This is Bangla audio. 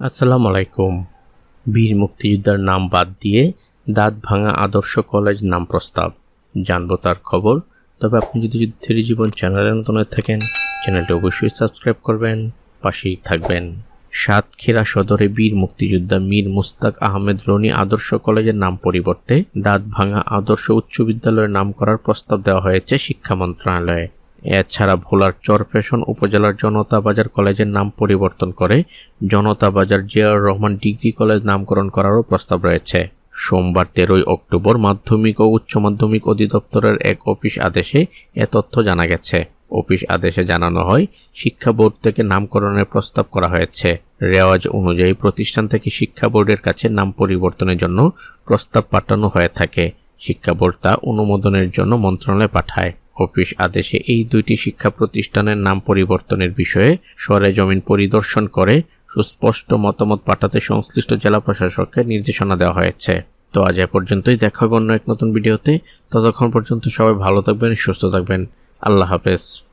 আসসালামু আলাইকুম বীর মুক্তিযোদ্ধার নাম বাদ দিয়ে দাঁত ভাঙা আদর্শ কলেজ নাম প্রস্তাব। জানব তার খবর। তবে আপনি যদি যুদ্ধের জীবন চ্যানেলে নতুন হয়ে থাকেন, চ্যানেলটি অবশ্যই সাবস্ক্রাইব করবেন, পাশেই থাকবেন। সাতক্ষীরা সদরে বীর মুক্তিযোদ্ধা মীর মুস্তাক আহমেদ রনি আদর্শ কলেজের নাম পরিবর্তে দাঁত ভাঙা আদর্শ উচ্চ বিদ্যালয়ের নাম করার প্রস্তাব দেওয়া হয়েছে শিক্ষা মন্ত্রণালয়ে। এছাড়া ভোলার চরফ্যাশন উপজেলার জনতা বাজার কলেজের নাম পরিবর্তন করে জনতা বাজার জিয়াউর রহমান ডিগ্রি কলেজ নামকরণ করারও প্রস্তাব রয়েছে। সোমবার তেরোই অক্টোবর মাধ্যমিক ও উচ্চ মাধ্যমিক অধিদপ্তরের এক অফিস আদেশে এ তথ্য জানা গেছে। অফিস আদেশে জানানো হয়, শিক্ষা বোর্ড থেকে নামকরণের প্রস্তাব করা হয়েছে। রেওয়াজ অনুযায়ী প্রতিষ্ঠান থেকে শিক্ষা বোর্ডের কাছে নাম পরিবর্তনের জন্য প্রস্তাব পাঠানো হয়ে থাকে। শিক্ষা বোর্ড তা অনুমোদনের জন্য মন্ত্রণালয়ে পাঠায়। অফিস আদেশে এই দুইটি শিক্ষা প্রতিষ্ঠানের নাম পরিবর্তনের বিষয়ে সরেজমিন পরিদর্শন করে সুস্পষ্ট মতামত পাঠাতে সংশ্লিষ্ট জেলা প্রশাসককে নির্দেশনা দেওয়া হয়েছে। তো আজ এ পর্যন্তই, দেখা হবে অন্য এক নতুন ভিডিওতে। ততক্ষণ পর্যন্ত সবাই ভালো থাকবেন, সুস্থ থাকবেন। আল্লাহ হাফেজ।